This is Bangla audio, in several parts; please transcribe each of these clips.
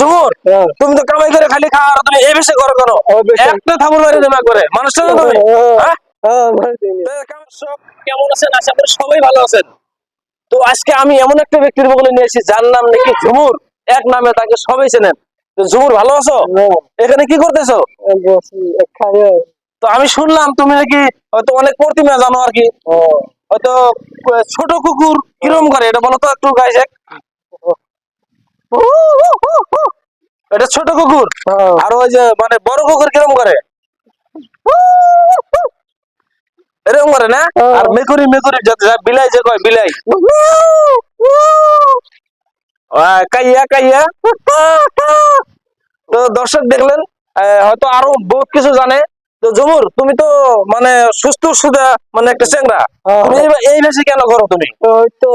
ঝুমুর? হ্যাঁ। তুমি তো কামাই করে খালি খাওয়া তুমি এই বেশি করো। করো একটা থাবুর মারি করে। মানুষটা না তুমি? হ্যাঁ? হ্যাঁ। তো কেমন আছেন? আশা করি সবাই ভালো আছেন। তো আজকে আমি এমন একটা ব্যক্তির বলে নিয়ে এসেছি যার নাম নাকি ঝুমুর। এক নামে তাকে সবাই চেনেন। তো ঝুমুর ভালো আছো? হ্যাঁ, এখানে কি করতেছো? তো আমি শুনলাম তুমি নাকি হয়তো অনেক প্রতিমা জানো আর কি। হয়তো ছোট কুকুর কিরম করে? এটা বলো তো একটু গাইছে এটা ছোট কুকুর? হ্যাঁ। আর ওই যে মানে বড় কুকুর কিরম করে? এরকম করে না? হ্যাঁ। আর মেকুরি মেকুরি বিলাই যে কয় বিলাই। কাইয়া কাইয়া। তো দর্শক দেখলেন আহ, হয়তো আরও বহুত কিছু জানে। তো জমুর তুমি তো মানে সুস্থ সুদা মানে একটা চেংরা হ্যাঁ। তুমি এই- বেশি কেন করো তুমি? তো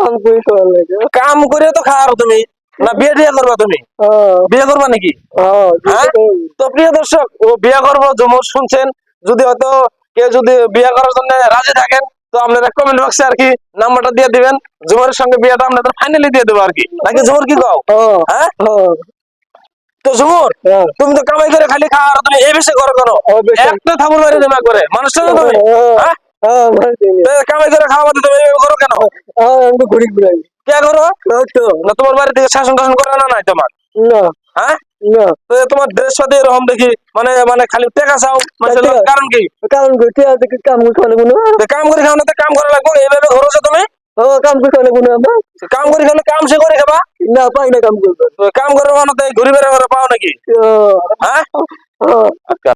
কাম করে করার লাগে। কাম করে তো খাওয়ারো তুমি। না বিয়ে টিয়ে করবা তুমি? বিয়ে করবা নাকি? হ্যাঁ? তো প্রিয় দর্শক ও বিয়ে করব জমুর শুনছেন। যদি হয়তো কেউ যদি বিয়ে করার জন্য রাজি থাকেন তো আপনারা কমেন্ট বক্সে আর কি নাম্বারটা দিয়ে দিবেন। জুমরের সঙ্গে বিয়েটা আপনাদের ফাইনালি দিয়ে দেবো আর কি। নাকি জুমর কি কও? হ্যাঁ, তো জুমর। তুমি তো কামাই করে খালি খাওয়া তুমি এই বেশি করো। করো একটা থাবুর মারি দেমা করে। মানুষটা না তুমি। হ্যাঁ? হ্যাঁ। কামাই করে খাওয়া তুমি করো কেন? হ্যাঁ, আমি তো ঘুরি কে করো? না তোমার বাড়ি থেকে শাসন টাসন করে না নাই তোমার? না, হ্যাঁ? তোমার ড্রেস সাথে এরকম দেখি মানে মানে খালি টেকা চাও মানে। কারণ কি? কাম করতে কি কাম হবে না। কাম করে খাও না কাম করা লাগবে এইভাবে ঘুরছো তুমি? ও কাম না কাম করে খালে কাম সে করে খাবা? না পাই না কাম করতে। কাম করে মানে তাই ঘুরি বেড়া করে পাও নাকি? হ্যাঁ? ও, আচ্ছা।